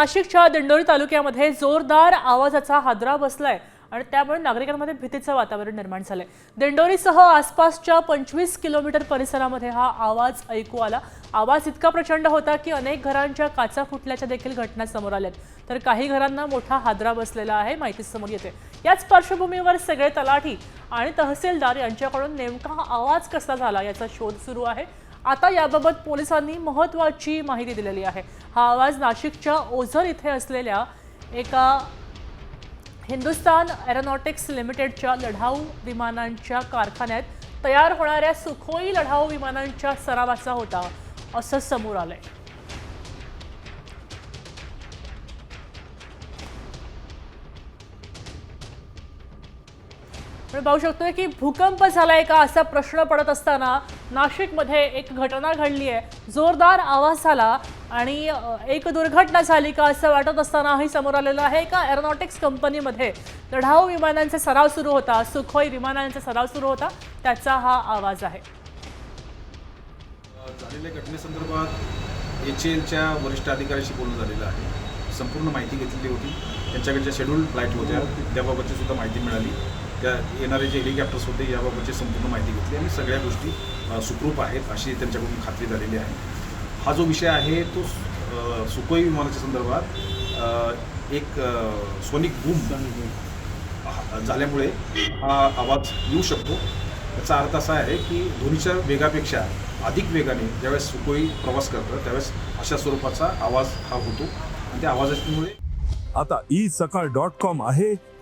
नाशिकच्या दिंडोरी तालुक्यामध्ये जोरदार आवाजाचा हादरा बसलाय आणि त्यामुळे नागरिकांमध्ये भीतीचं वातावरण निर्माण झालंय. दिंडोरीसह आसपासच्या पंचवीस किलोमीटर परिसरामध्ये हा आवाज ऐकू आला. आवाज इतका प्रचंड होता की अनेक घरांच्या काचा फुटल्याच्या देखील घटना समोर आल्यात. तर काही घरांना मोठा हादरा बसलेला आहे माहिती समोर येते. याच पार्श्वभूमीवर सगळे तलाठी आणि तहसीलदार यांच्याकडून नेमका आवाज कसा झाला याचा शोध सुरू आहे. आता याबाबत पोलिसांनी महत्त्वाची माहिती दिलेली आहे. हा आवाज नाशिकच्या ओझर इथे असलेल्या एका हिंदुस्तान एरोनॉटिक्स लिमिटेडच्या लढाऊ विमानांच्या कारखान्यात तयार होणाऱ्या सुखोई लढाऊ विमानांच्या सरावाचा होता असं समोर आलंय. आपण पाहू शकतोय की भूकंप झालाय का असा प्रश्न पडत असताना नाशिकमध्ये एक घटना घडली आहे जोरदार आवाज झाला आणि एक दुर्घटना झाली का असं वाटत असतानाही समोर आलेलं आहे का एरोनॉटिक्स कंपनीमध्ये लढाऊ विमानांचा सराव सुरू होता सुखोई विमानांचा सराव सुरू होता त्याचा हा आवाज आहे. झालेल्या घटनेसंदर्भात एच एलच्या वरिष्ठ अधिकाऱ्याशी बोलणं झालेलं आहे. संपूर्ण माहिती घेतलेली होती. त्यांच्याकडच्या शेड्यूल फ्लाईट होत्या. त्याबाबतची सुद्धा माहिती मिळाली. त्या येणारे जे हेलिकॉप्टर्स होते याबाबतची संपूर्ण माहिती घेतली आणि सगळ्या गोष्टी सुखरूप आहेत अशी त्यांच्याकडून खात्री झालेली आहे. हा जो विषय आहे तो सुखोई विमानाच्या संदर्भात एक सोनिक बूम झाल्यामुळे हा आवाज येऊ शकतो. याचा अर्थ असा आहे की ध्वनीच्या वेगापेक्षा अधिक वेगाने ज्यावेळेस सुखोई प्रवास करतं त्यावेळेस अशा स्वरूपाचा आवाज हा होतो. आणि त्या आवाजामुळे आता ई सकाळ डॉट कॉम आहे.